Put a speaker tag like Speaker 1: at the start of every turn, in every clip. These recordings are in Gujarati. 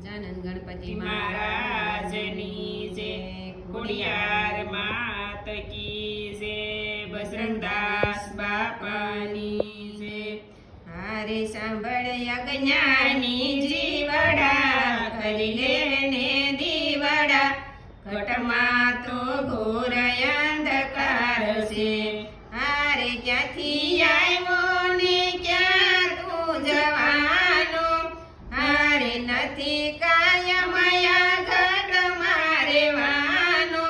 Speaker 1: ગજાનંદ ગણપતિ
Speaker 2: મહારાજની જે ખોડિયાર માત કી જે બજરંગદાસ બાપાની જે
Speaker 1: હારે સાંભળ યજ્ઞાની જીવડા કરી લે ને દીવડા. ઘટમાં તો ઘોર નથી કાયમયા ઘટ મારેવાનો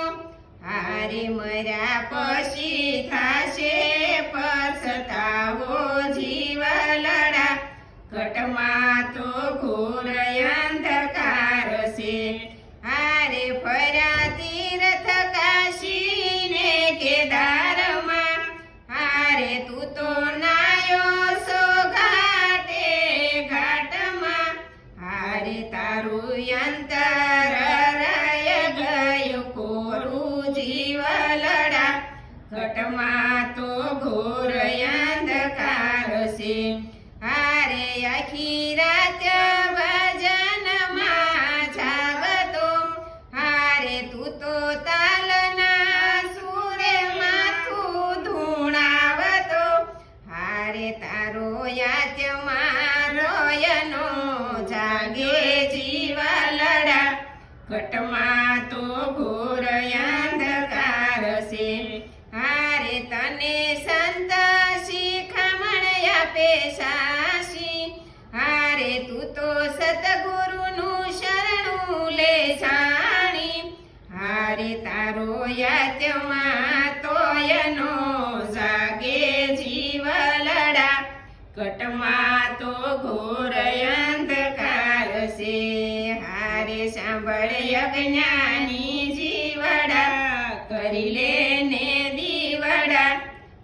Speaker 1: હારે મર્યા પછી થાશે પછતાવો જીવલડા. ઘટમાં હારે તારું અંતર રય ગયું કોરું જીવલડા ઘટમાં તો ઘોર અંધકાર છે હારે આખી રાત જાગે જીવલડા. ઘટમાં તો ઘોર અંધકાર છે. હારે તને સંત શિખામણ આપે સાસી. હારે તું તો સતગુરુનું શરણું લે જાણી. હારે તારો યાત્યમાં તોયનો જાગે જીવલડા. કટમાં તો સાંભળ યજ્ઞાની જીવડા કરી લે ને દીવડા.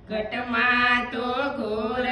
Speaker 1: ઘટમાં તો ઘોર